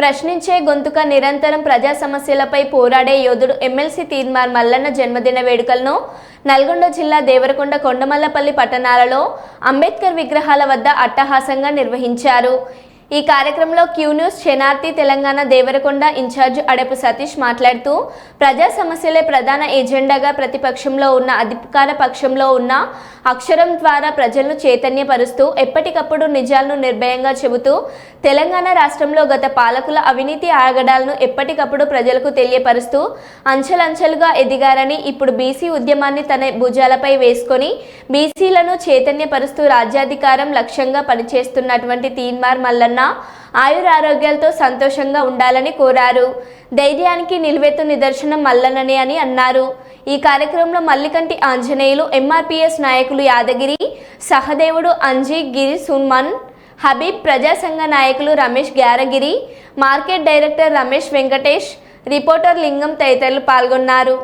ప్రశ్నించే గొంతుక నిరంతరం ప్రజా సమస్యలపై పోరాడే యోధుడు ఎమ్మెల్సీ తీర్మార్ మల్లన్న జన్మదిన వేడుకలను నల్గొండ జిల్లా దేవరకొండ కొండమల్లపల్లి పట్టణాలలో అంబేద్కర్ విగ్రహాల వద్ద అట్టహాసంగా నిర్వహించారు. ఈ కార్యక్రమంలో క్యూ న్యూస్ శనార్థి తెలంగాణ దేవరకొండ ఇన్ఛార్జ్ అడపు సతీష్ మాట్లాడుతూ ప్రజా సమస్యలే ప్రధాన ఎజెండాగా ప్రతిపక్షంలో ఉన్న అధికార పక్షంలో ఉన్న అక్షరం ద్వారా ప్రజలను చైతన్యపరుస్తూ ఎప్పటికప్పుడు నిజాలను నిర్భయంగా చెబుతూ తెలంగాణ రాష్ట్రంలో గత పాలకుల అవినీతి ఆగడాలను ఎప్పటికప్పుడు ప్రజలకు తెలియపరుస్తూ అంచెలంచెలుగా ఎదిగారని ఇప్పుడు బీసీ ఉద్యమాన్ని తన భుజాలపై వేసుకొని బీసీలను చైతన్యపరుస్తూ రాజ్యాధికారం లక్ష్యంగా పనిచేస్తున్నటువంటి తీన్మార్ మల్లన్న ఆయురారోగ్యాలతో సంతోషంగా ఉండాలని కోరారు. ధైర్యానికి నిలువెత్తు నిదర్శనం మల్లననే అని అన్నారు. ఈ కార్యక్రమంలో మల్లికంటి ఆంజనేయులు ఎంఆర్పిఎస్ నాయకులు యాదగిరి సహదేవుడు అంజీ గిరి సుమన్ హబీబ్ ప్రజాసంఘ నాయకులు Ramesh Gyaragiri market director Ramesh Venkatesh reporter Lingam తదితరులు పాల్గొన్నారు.